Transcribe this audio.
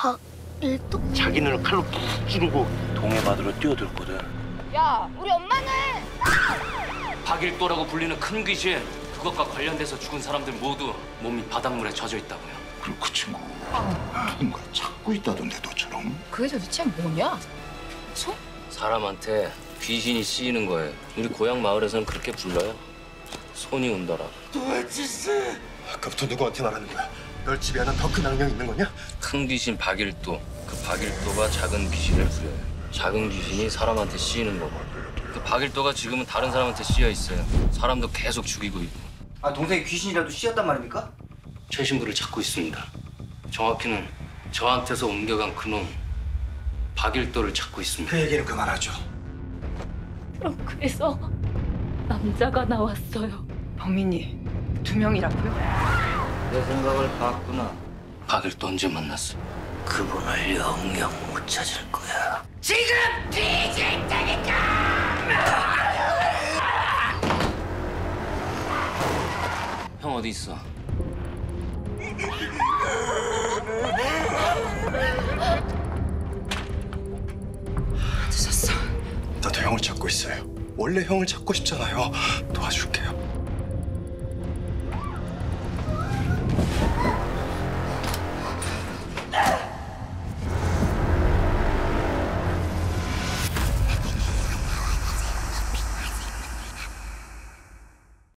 박일도? 자기 눈을 칼로 푹 찌르고 동해바다로 뛰어들거든. 야, 우리 엄마는 박일도라고 불리는 큰 귀신 그것과 관련돼서 죽은 사람들 모두 몸이 바닷물에 젖어 있다고요. 그리고 그 친구 누군가 찾고 있다던데 너처럼 그게 도대체 뭐냐? 소? 사람한테 귀신이 씌이는 거예요. 우리 고향 마을에서는 그렇게 불러요. 손이 운다라. 아까부터 누구한테 말하는 거야? 널 지배하는 더 큰 악령 있는 거냐? 큰 귀신 박일도. 그 박일도가 작은 귀신을 부려요. 작은 귀신이 사람한테 씌이는 거고. 그 박일도가 지금은 다른 사람한테 씌여 있어요. 사람도 계속 죽이고 있고. 아 동생이 귀신이라도 씌었단 말입니까? 최 신부를 찾고 있습니다. 정확히는 저한테서 옮겨간 그놈 박일도를 찾고 있습니다. 그 얘기는 그만하죠. 그래서 남자가 나왔어요. 범인이 두 명이라고요? 내 생각을 봤구나. 박일도 언제 만났어? 그분을 영영 못 찾을 거야. 형 어디 있어? 늦었어. 나도 형을 찾고 있어요. 원래 형을 찾고 싶잖아요. 도와줄게.